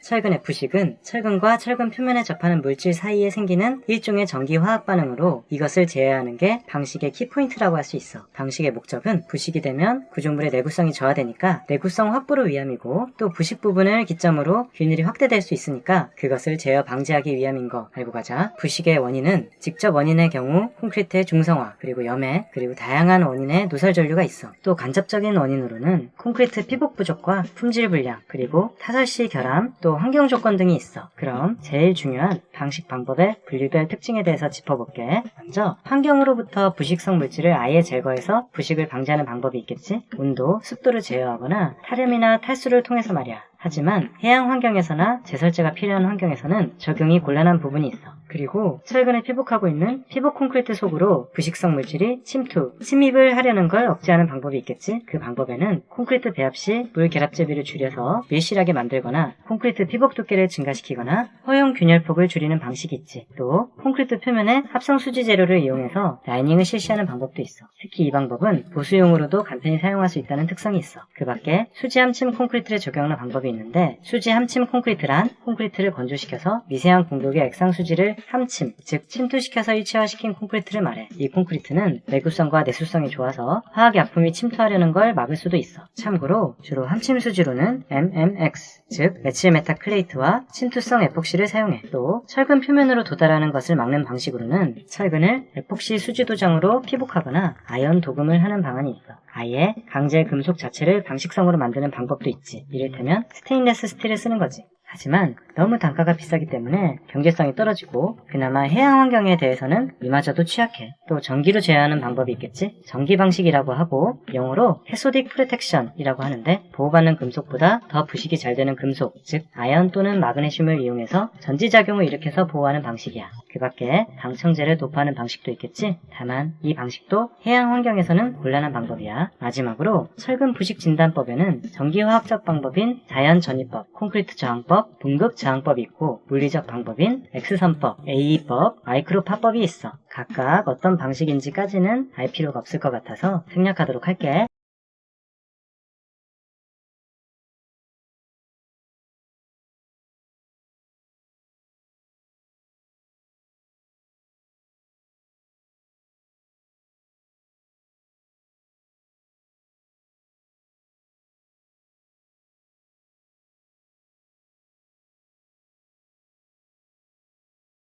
철근의 부식은 철근과 철근 표면에 접하는 물질 사이에 생기는 일종의 전기 화학 반응으로 이것을 제어하는 게 방식의 키포인트라고 할 수 있어. 방식의 목적은 부식이 되면 구조물의 내구성이 저하되니까 내구성 확보를 위함이고 또 부식 부분을 기점으로 균일이 확대될 수 있으니까 그것을 제어 방지하기 위함인 거 알고 가자. 부식의 원인은 직접 원인의 경우 콘크리트의 중성화 그리고 염해 그리고 다양한 원인의 노설 전류가 있어. 또 간접적인 원인으로는 콘크리트 피복 부족과 품질 불량 그리고 타설 시 결함 또 환경 조건 등이 있어. 그럼 제일 중요한 방식 방법의 분류별 특징에 대해서 짚어볼게. 먼저 환경으로부터 부식성 물질을 아예 제거해서 부식을 방지하는 방법이 있겠지. 온도, 습도를 제어하거나 탈염이나 탈수를 통해서 말이야. 하지만 해양 환경에서나 제설제가 필요한 환경에서는 적용이 곤란한 부분이 있어. 그리고 철근에 피복하고 있는 피복 콘크리트 속으로 부식성 물질이 침투, 침입을 하려는 걸 억제하는 방법이 있겠지? 그 방법에는 콘크리트 배합 시 물 결합 제비를 줄여서 밀실하게 만들거나 콘크리트 피복 두께를 증가시키거나 허용 균열폭을 줄이는 방식이 있지. 또 콘크리트 표면에 합성 수지 재료를 이용해서 라이닝을 실시하는 방법도 있어. 특히 이 방법은 보수용으로도 간편히 사용할 수 있다는 특성이 있어. 그 밖에 수지 함침 콘크리트를 적용하는 방법이 있는데 수지 함침 콘크리트란 콘크리트를 건조시켜서 미세한 공독의 액상 수지를 함침, 즉 침투시켜서 일체화시킨 콘크리트를 말해. 이 콘크리트는 내구성과 내수성이 좋아서 화학 약품이 침투하려는 걸 막을 수도 있어. 참고로 주로 함침 수지로는 MMX, 즉 메칠 메타 클레이트와 침투성 에폭시를 사용해. 또 철근 표면으로 도달하는 것을 막는 방식으로는 철근을 에폭시 수지 도장으로 피복하거나 아연 도금을 하는 방안이 있어. 아예 강제 금속 자체를 방식성으로 만드는 방법도 있지. 이를테면 스테인레스 스틸을 쓰는 거지. 하지만 너무 단가가 비싸기 때문에 경제성이 떨어지고 그나마 해양 환경에 대해서는 이마저도 취약해. 또 전기로 제어하는 방법이 있겠지? 전기 방식이라고 하고 영어로 캐소딕 프로텍션이라고 하는데 보호받는 금속보다 더 부식이 잘 되는 금속, 즉 아연 또는 마그네슘을 이용해서 전지작용을 일으켜서 보호하는 방식이야. 그 밖에 방청제를 도포하는 방식도 있겠지? 다만 이 방식도 해양 환경에서는 곤란한 방법이야. 마지막으로 철근 부식 진단법에는 전기화학적 방법인 자연 전이법, 콘크리트 저항법, 분급 저항법이 있고 물리적 방법인 X선법, AE법, 마이크로파법이 있어. 각각 어떤 방식인지까지는 알 필요가 없을 것 같아서 생략하도록 할게.